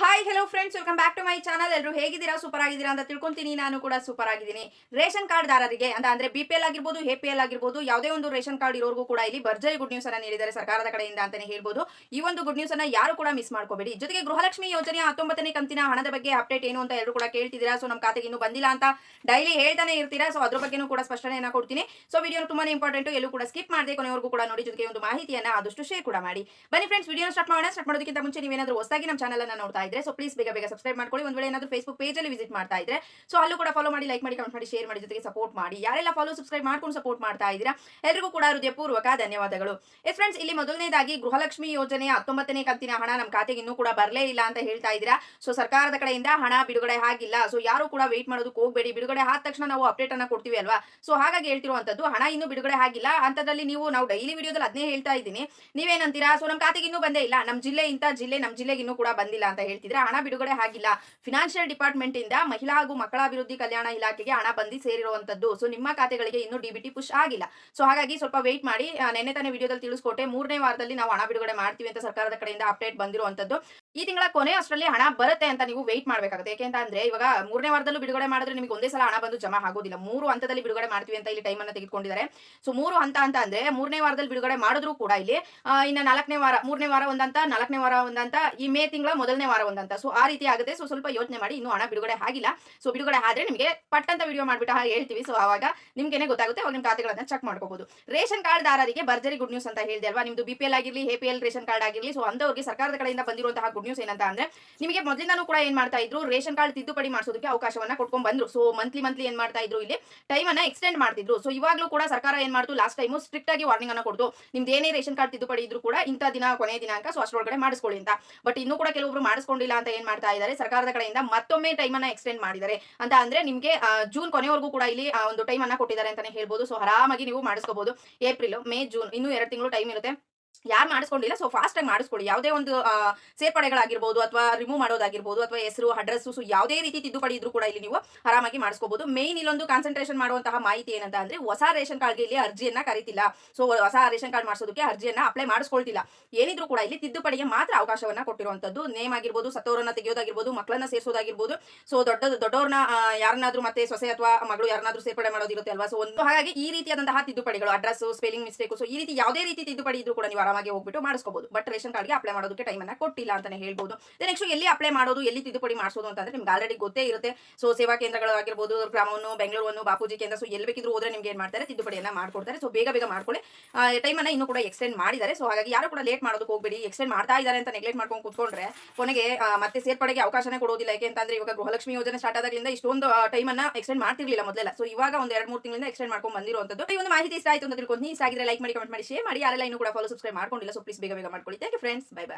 Hi hello friends welcome back to my channel ಎಲ್ಲರೂ ಹೇಗಿದ್ದೀರಾ? Super ಆಗಿದ್ದೀರಾ ಅಂತ ತಿಳ್ಕೊಂತೀನಿ. ನಾನು ಕೂಡ ಸೂಪರ್ ಆಗಿದ್ದೀನಿ ರೇಷನ್ ಕಾರ್ಡ್ ದಾರರಿಗೆ ಅಂತ ಅಂದ್ರೆ ಬಿ ಪಿ ಎಲ್ ಆಗಿರ್ಬೋದು ಎ ಪಿ ಎಲ್ ಆಗಿರ್ಬೋದು, ಯಾವುದೇ ಒಂದು ರೇಷನ್ ಕಾರ್ಡ್ ಇರೋರ್ಗೂ ಕೂಡ ಇಲ್ಲಿ ಭರ್ಜರಿ ಗುಡ್ ನ್ಯೂಸ್ ಅನ್ನ ನೀಡಿದ್ದಾರೆ ಸರ್ಕಾರದ ಕಡೆಯಿಂದ ಅಂತಾನೆ ಹೇಳ್ಬೋದು. ಈ ಒಂದು ಗುಡ್ ನ್ಯೂಸ್ ಅನ್ನ ಯಾರು ಕೂಡ ಮಿಸ್ ಮಾಡ್ಕೋಬೇಡಿ. ಜೊತೆಗೆ ಗೃಹಲಕ್ಷ್ಮಿ ಯೋಜನೆ ಹತ್ತೊಂಬತ್ತನೇ ಕಂತಿನ ಹಣದ ಬಗ್ಗೆ ಅಪ್ಡೇಟ್ ಏನು ಅಂತ ಎಲ್ಲರೂ ಕೂಡ ಕೇಳ್ತಿದ್ದೀರಾ? ಸೊ ನಮ್ಮ ಖಾತೆಗೆ ಇನ್ನೂ ಬಂದಿಲ್ಲ ಅಂತ ಡೈಲಿ ಹೇಳ್ತಾನೆ ಇರ್ತೀರಾ? ಸೊ ಅದ್ರ ಬಗ್ಗೆನೂ ಕೂಡ ಸ್ಪಷ್ಟನೆಯನ್ನ ಕೊಡ್ತೀನಿ. ಸೊ ವಿಡಿಯೋ ತುಂಬಾನೇ ಇಂಪಾರ್ಟೆಂಟ್ ಎಲ್ಲೂ ಕೂಡ ಸ್ಕಿಪ್ ಮಾಡದೆ ಕೊನೆವರೆಗೂ ಕೂಡ ನೋಡಿ ಜೊತೆಗೆ ಒಂದು ಮಾಹಿತಿಯನ್ನ ಆದಷ್ಟು ಶೇರ್ ಕೂಡ ಮಾಡಿ. ಬನ್ನಿ ಫ್ರೆಂಡ್ಸ್ ವಿಡಿಯೋ ಸ್ಟಾರ್ಟ್ ಮಾಡೋಣ. ಸ್ಟಾರ್ಟ್ ಮಾಡೋದಕ್ಕಿಂತ ಮುಂಚೆ ನೀವೇನಾದ್ರೂ ಹೊಸದಾಗಿ ನಮ್ಮ ಚಾನಲ್ ಅನ್ನ ನೋಡ್ತಾ ಇದ್ರೆ. ಸೊ ಪ್ಲೀಸ್ ಬೇಗ ಬೇಗ ಸಬ್ಸ್ಕ್ರೈಬ್ ಮಾಡ್ಕೊಳ್ಳಿ. ಒಂದು ವೇಳೆ ಏನಾದರೂ ಫೇಸ್ಬುಕ್ ಪೇಜ್ ಅಲ್ಲಿ ವಿಸಿಟ್ ಮಾಡ್ತಾ ಇದ್ರೆ. ಸೊ ಅಲ್ಲೂ ಕೂಡ ಫಾಲೋ ಮಾಡಿ ಲೈಕ್ ಮಾಡಿ ಕಮೆಂಟ್ ಮಾಡಿ ಶೇರ್ ಮಾಡಿ ಜೊತೆಗೆ ಸಪೋರ್ಟ್ ಮಾಡಿ. ಯಾರೆಲ್ಲ ಫಾಲೋ ಸಬ್ಸ್ಕ್ರೈಬ್ ಮಾಡ್ಕೊಂಡು ಸಪೋರ್ಟ್ ಮಾಡ್ತಾ ಇದ್ದೀರಾ, ಎಲ್ರಿಗೂ ಕೂಡ ಹೃದಯಪೂರ್ವಕ ಧನ್ಯವಾದಗಳು. ಎಸ್ ಫ್ರೆಂಡ್ಸ್ ಇಲ್ಲಿ ಮೊದಲನೇದಾಗಿ ಗೃಹಲಕ್ಷ್ಮಿ ಯೋಜನೆ ಹತ್ತೊಂಬತ್ತನೇ ಕಂತಿನ ಹಣ ನಮ್ಮ ಖಾತೆಗೆ ಇನ್ನೂ ಕೂಡ ಬರಲೇ ಇಲ್ಲ ಅಂತ ಹೇಳ್ತಾ ಇದ್ದೀರಾ. ಸೊ ಸರ್ಕಾರದ ಕಡೆಯಿಂದ ಹಣ ಬಿಡುಗಡೆ ಆಗಿಲ್ಲ. ಸೊ ಯಾರು ಕೂಡ ವೇಟ್ ಮಾಡೋದಕ್ಕೆ ಹೋಗಬೇಡಿ. ಬಿಡುಗಡೆ ಆದ ತಕ್ಷಣ ನಾವು ಅಪ್ಡೇಟ್ ಅನ್ನ ಕೊಡ್ತೀವಿ ಅಲ್ವಾ? ಸೊ ಹಾಗಾಗಿ ಹೇಳ್ತಿರುವಂತದ್ದು, ಹಣ ಇನ್ನೂ ಬಿಡುಗಡೆ ಆಗಿಲ್ಲ. ಅಂತದ್ರಲ್ಲಿ ನೀವು, ನಾವು ಡೈಲಿ ವಿಡಿಯೋದಲ್ಲಿ ಅದನ್ನೇ ಹೇಳ್ತಾ ಇದ್ದೀನಿ. ನೀವೇನಂತೀರಾ ಸೊ ನಮ್ಮ ಖಾತೆಗೆ ಇನ್ನೂ ಬಂದೇ ಇಲ್ಲ. ನಮ್ಮ ಜಿಲ್ಲೆ ಇಂಥ ಜಿಲ್ಲೆ ನಮ್ಮ ಜಿಲ್ಲೆಗೆ ಇನ್ನೂ ಕೂಡ ಬಂದಿಲ್ಲ ಅಂತ ಹೇಳ್ತಿದ್ರೆ ಹಣ ಬಿಡುಗಡೆ ಆಗಿಲ್ಲ. ಫಿನಾನ್ಷಿಯಲ್ ಡಿಪಾರ್ಟ್ಮೆಂಟ್ ಇಂದ ಮಹಿಳಾ ಹಾಗೂ ಮಕ್ಕಳ ಅಭಿವೃದ್ಧಿ ಕಲ್ಯಾಣ ಇಲಾಖೆಗೆ ಹಣ ಬಂದಿ ಸೇರಿರುವಂತದ್ದು. ಸೊ ನಿಮ್ಮ ಖಾತೆಗಳಿಗೆ ಇನ್ನೂ ಡಿಬಿಟಿ ಪುಷ್ ಆಗಿಲ್ಲ. ಸೊ ಹಾಗಾಗಿ ಸ್ವಲ್ಪ ವೇಟ್ ಮಾಡಿ ನೆನ್ನೆ ತಾನೇ ವಿಡಿಯೋದಲ್ಲಿ ತಿಳಿಸ್ಕೊಟ್ಟೆ, ಮೂರನೇ ವಾರದಲ್ಲಿ ನಾವು ಹಣ ಬಿಡುಗಡೆ ಮಾಡ್ತೀವಿ ಅಂತ ಸರ್ಕಾರದ ಕಡೆಯಿಂದ ಅಪ್ಡೇಟ್ ಬಂದಿರುವಂತದ್ದು. ಈ ತಿಂಗಳ ಕೊನೆ ಅಷ್ಟರಲ್ಲಿ ಹಣ ಬರುತ್ತೆ ಅಂತ ನೀವು ವೇಟ್ ಮಾಡಬೇಕಾಗುತ್ತೆ. ಯಾಕೆ ಅಂದ್ರೆ ಇವಾಗ ಮೂರನೇ ವಾರದಲ್ಲೂ ಬಿಡುಗಡೆ ಮಾಡಿದ್ರೆ ನಿಮಗೆ ಒಂದೇ ಸಲ ಹಣ ಬಂದು ಜಮಾ ಆಗೋದಿಲ್ಲ. ಮೂರು ಹಂತದಲ್ಲಿ ಬಿಡುಗಡೆ ಮಾಡ್ತೀವಿ ಅಂತ ಇಲ್ಲಿ ಟೈಮ್ ಅನ್ನ ತೆಗೆದುಕೊಂಡಿದ್ದಾರೆ. ಸೊ ಮೂರು ಹಂತ ಅಂತ ಅಂದ್ರೆ ಮೂರನೇ ವಾರದಲ್ಲಿ ಬಿಡುಗಡೆ ಮಾಡಿದ್ರು ಕೂಡ ಇಲ್ಲಿ ಇನ್ನ ನಾಲ್ಕನೇ ವಾರ, ಮೂರನೇ ವಾರ ಒಂದಂತ, ನಾಲ್ಕನೇ ವಾರ ಒಂದಂತ, ಈ ಮೇ ತಿಂಗಳ ಮೊದಲನೇ ವಾರ ಒಂದಂತ. ಸೊ ಆ ರೀತಿ ಆಗುತ್ತೆ. ಸೊ ಸ್ವಲ್ಪ ಯೋಚನೆ ಮಾಡಿ, ಇನ್ನೂ ಹಣ ಬಿಡುಗಡೆ ಆಗಿಲ್ಲ. ಸೊ ಬಿಡುಗಡೆ ಆದ್ರೆ ನಿಮಗೆ ಪಟ್ಟಂತ ವಿಡಿಯೋ ಮಾಡಿಬಿಟ್ಟು ಹೇಳ್ತೀವಿ. ಸೊ ಅವಾಗ ನಿಮ್ಗೆ ಗೊತ್ತಾಗುತ್ತೆ. ಅವಾಗ ನಿಮ್ಮ ಖಾತೆಗಳನ್ನ ಚೆಕ್ ಮಾಡ್ಕೋಬಹುದು ರೇಷನ್ ಕಾರ್ಡ್ ದಾರರಿಗೆ ಭರ್ಜರಿ ಗುಡ್ ನ್ಯೂಸ್ ಅಂತ ಹೇಳಿದೆ ಅಲ್ವಾ? ನಿಮ್ದು ಬಿಪಿಎಲ್ ಆಗಿರಲಿ ಎ ರೇಷನ್ ಕಾರ್ಡ್ ಆಗಿರಲಿ. ಸೊ ಅಂದವರಿಗೆ ಸರ್ಕಾರದ ಕಡೆಯಿಂದ ಬಂದಿರುವಂತಹ ಗುಡ್ ನ್ಯೂಸ್ ಏನಂತ ಅಂದ್ರೆ ನಿಮಗೆ ಮೊದಲಿಂದನೂ ಕೂಡ ಏನ್ ಮಾಡ್ತಾ ಇದ್ರು, ರೇಷನ್ ಕಾರ್ಡ್ ತಿದ್ದುಪಡಿ ಮಾಡಿಸೋದಕ್ಕೆ ಅವಕಾಶವನ್ನ ಕೊಟ್ಕೊಂಡ್ ಬಂದ್ರು. ಸೊ ಮಂತ್ಲಿ ಮಂತ್ಲಿ ಏನ್ ಮಾಡ್ತಾ ಇದ್ರು ಇಲ್ಲಿ ಟೈಮ್ ಅನ್ನ ಎಕ್ಸ್ಟೆಂಡ್ ಮಾಡ್ತಿದ್ರು. ಸೊ ಇವಾಗ್ಲೂ ಕೂಡ ಸರ್ಕಾರ ಏನ್ ಮಾಡ್ತು ಲಾಸ್ಟ್ ಟೈಮು ಸ್ಟ್ರಿಕ್ಟ್ ಆಗಿ ವಾರ್ನಿಂಗ್ ಅನ್ನ ಕೊಡ್ತು. ನಿಮ್ದು ಏನೇ ರೇಷನ್ ಕಾರ್ಡ್ ತಿದ್ದುಪಡಿ ಇದ್ರು ಕೂಡ ಇಂಥ ದಿನ ಕೊನೆ ದಿನಾಂಕ ಸೊ ಅಷ್ಟರೊಳಗಡೆ ಮಾಡಿಸ್ಕೊಳ್ಳಿ ಅಂತ. ಬಟ್ ಇನ್ನೂ ಕೂಡ ಕೆಲವೊಬ್ರು ಮಾಡಿಸ್ಕೊಂಡಿಲ್ಲ ಅಂತ ಏನ್ ಮಾಡ್ತಾ ಇದ್ದಾರೆ, ಸರ್ಕಾರದ ಕಡೆಯಿಂದ ಮತ್ತೊಮ್ಮೆ ಟೈಮ್ ಅನ್ನ ಎಕ್ಸ್ಟೆಂಡ್ ಮಾಡಿದ್ದಾರೆ. ಅಂತ ಅಂದ್ರೆ ನಿಮ್ಗೆ ಜೂನ್ ಕೊನೆವರೆಗೂ ಕೂಡ ಇಲ್ಲಿ ಒಂದು ಟೈಮ್ ಅನ್ನ ಕೊಟ್ಟಿದ್ದಾರೆ ಅಂತಾನೆ ಹೇಳ್ಬೋದು. ಸೊ ಆರಾಮಾಗಿ ನೀವು ಮಾಡಿಸ್ಕೋಬಹುದು ಏಪ್ರಿಲ್ ಮೇ ಜೂನ್ ಇನ್ನೂ ಎರಡು ತಿಂಗಳು ಟೈಮ್ ಇರುತ್ತೆ. ಯಾರು ಮಾಡಿಸ್ಕೊಂಡಿಲ್ಲ ಸೊ ಫಾಸ್ಟ್ ಆಗಿ ಮಾಡಿಸ್ಕೊಳ್ಳಿ. ಯಾವುದೇ ಒಂದು ಸೇರ್ಪಡೆಗಳಾಗಿರ್ಬೋದು ಅಥವಾ ರಿಮೂವ್ ಮಾಡೋದಾಗಿರ್ಬೋದು ಅಥವಾ ಹೆಸರು ಅಡ್ರೆಸ್ ಯಾವುದೇ ರೀತಿ ತಿದ್ದುಪಡಿ ಇದ್ರೂ ಕೂಡ ಇಲ್ಲಿ ನೀವು ಆರಾಮಾಗಿ ಮಾಡಿಸ್ಕೋಬಹುದು ಮೇನ್ ಇಲ್ಲೊಂದು ಕಾನ್ಸಂಟ್ರೇಷನ್ ಮಾಡುವಂತಹ ಮಾಹಿತಿ ಏನಂತ ಅಂದ್ರೆ ಹೊಸ ರೇಷನ್ ಕಾರ್ಡ್ಗೆ ಇಲ್ಲಿ ಅರ್ಜಿಯನ್ನ ಕರೀತಿಲ್ಲ. ಸೊ ಹೊಸ ರೇಷನ್ ಕಾರ್ಡ್ ಮಾಡಿಸೋದಕ್ಕೆ ಅರ್ಜಿಯನ್ನ ಅಪ್ಲೈ ಮಾಡಿಸ್ಕೊಳ್ತಿಲ್ಲ. ಏನಿದ್ರು ಕೂಡ ಇಲ್ಲಿ ತಿದ್ದುಪಡಿಗೆ ಮಾತ್ರ ಅವಕಾಶವನ್ನ ಕೊಟ್ಟಿರುವಂತದ್ದು ನೇಮ್ ಆಗಿರ್ಬೋದು, ಸತ್ತವರನ್ನ ತೆಗೆಯೋದಾಗಿರ್ಬೋದು, ಮಕ್ಕಳನ್ನ ಸೇರಿಸೋದಾಗಿರ್ಬೋದು. ಸೊ ದೊಡ್ಡ, ದೊಡ್ಡವ್ರನ್ನ ಯಾರನ್ನಾದ್ರೂ ಮತ್ತೆ ಸೊಸೆ ಅಥವಾ ಮಗಳು ಯಾರನ್ನಾದ್ರೂ ಸೇರ್ಪಡೆ ಮಾಡೋದಿರುತ್ತೆ ಅಲ್ವಾ? ಸೊ ಒಂದು ಹಾಗಾಗಿ ಈ ರೀತಿಯಾದಂತಹ ತಿದ್ದುಪಡಿಗಳು ಅಡ್ರೆಸ್ ಸ್ಪೆಲ್ಲಿಂಗ್ ಮಿಸ್ಟೇಕ್ ಸೊ ಈ ರೀತಿ ಯಾವುದೇ ರೀತಿ ತಿದ್ದುಪಡಿ ಇದ್ರೂ ಕೂಡ ನೀವು ಆರಾಮಾಗಿ ಹೋಗ್ಬಿಟ್ಟು ಮಾಡಿಸ್ಕೋಬಹುದು ಬಟ್ ರೇಷನ್ ಕಾರ್ಡ್ಗೆ ಅಪ್ಲೈ ಮಾಡೋದಕ್ಕೆ ಟೈಮ್ ಅನ್ನ ಕೊಟ್ಟಿಲ್ಲ ಅಂತಾನೆ ಹೇಳ್ಬೋದು. ನೆಕ್ಸ್ಟ್ ಎಲ್ಲಿ ಅಪ್ಲೈ ಮಾಡೋದು, ಎಲ್ಲಿ ತಿದ್ದುಪಡಿ ಮಾಡಿಸೋದು ಅಂತಂದ್ರೆ ನಿಮ್ಗೆ ಆಲ್ರೆಡಿ ಗೊತ್ತೇ ಇರುತ್ತೆ. ಸೊ ಸೇವಾ ಕೇಂದ್ರಗಳು ಆಗಿರ್ಬೋದು, ಗ್ರಾಮವನ್ನು, ಬೆಂಗಳೂರನ್ನು, ಬಾಪೂಜಿ ಕೇಂದ್ರ ಸೊ ಎಲ್ಲಿ ಬೇಕಿದ್ರು ಹೋದ್ರೆ ನಿಮ್ಗೆ ಏನ್ ಮಾಡ್ತಾರೆ? ತಿದ್ದುಪಡಿಯನ್ನ ಮಾಡ್ಕೊಡ್ತಾರೆ. ಸೊ ಬೇಗ ಬೇಗ ಮಾಡ್ಕೊಳ್ಳಿ. ಟೈಮ್ ಅನ್ನ ಇನ್ನೂ ಕೂಡ ಎಕ್ಸ್ಟೆಂಡ್ ಮಾಡಿದ್ದಾರೆ. ಸೊ ಹಾಗಾಗಿ ಯಾರು ಕೂಡ ಲೇಟ್ ಮಾಡೋದಕ್ಕೆ ಹೋಗ್ಬೇಡಿ. ಎಕ್ಸ್ಟೆಂಡ್ ಮಾಡ್ತಾ ಇದ್ದಾರೆ ಅಂತ ನೆಗ್ಲೆಕ್ಟ್ ಮಾಡ್ಕೊಂಡು ಕೂತ್ಕೊಂಡ್ರೆ ಕೊನೆಗೆ ಮತ್ತೆ ಸೇರ್ಪಡೆಗೆ ಅವಕಾಶನೇ ಕೊಡೋದಿಲ್ಲ. ಯಾಕೆ ಅಂತಂದ್ರೆ ಇವಾಗ ಗೃಹಲಕ್ಷ್ಮಿ ಯೋಜನೆ ಸ್ಟಾರ್ಟ್ ಆದಾಗಲಿಂದ ಇಷ್ಟೊಂದು ಟೈಮ್ ಅನ್ನ ಎಕ್ಸ್ಟೆಂಡ್ ಮಾಡ್ತಿರ್ಲಿಲ್ಲ ಮೊದಲೆಲ್ಲ. ಸೊ ಇವಾಗ ಒಂದು ಎರಡು ಮೂರು ತಿಂಗಳಿಂದ ಎಕ್ಸ್ಟೆಂಡ್ ಮಾಡ್ಕೊಂಡು ಬಂದಿರುವಂತದ್ದು ಈ ಒಂದು ಮಾಹಿತಿ ಇಷ್ಟ ಆಯ್ತು ಅಂತ ತಿಳ್ಕೊಂಡು ಇಷ್ಟ ಆಗಿದ್ರೆ ಲೈಕ್ ಮಾಡಿ ಕಮೆಂಟ್ ಮಾಡಿ ಶೇರ್ ಮಾಡಿ. ಯಾರೆಲ್ಲ ಕೂಡ ಫಾಲೋ ಮಾಡ್ಕೊಂಡಿಲ್ಲ ಸೊ ಪ್ಲೀಸ್ ಬೇಗ ಬೇಗ ಮಾಡ್ಕೊಳ್ಳಿ. Thank you friends bye bye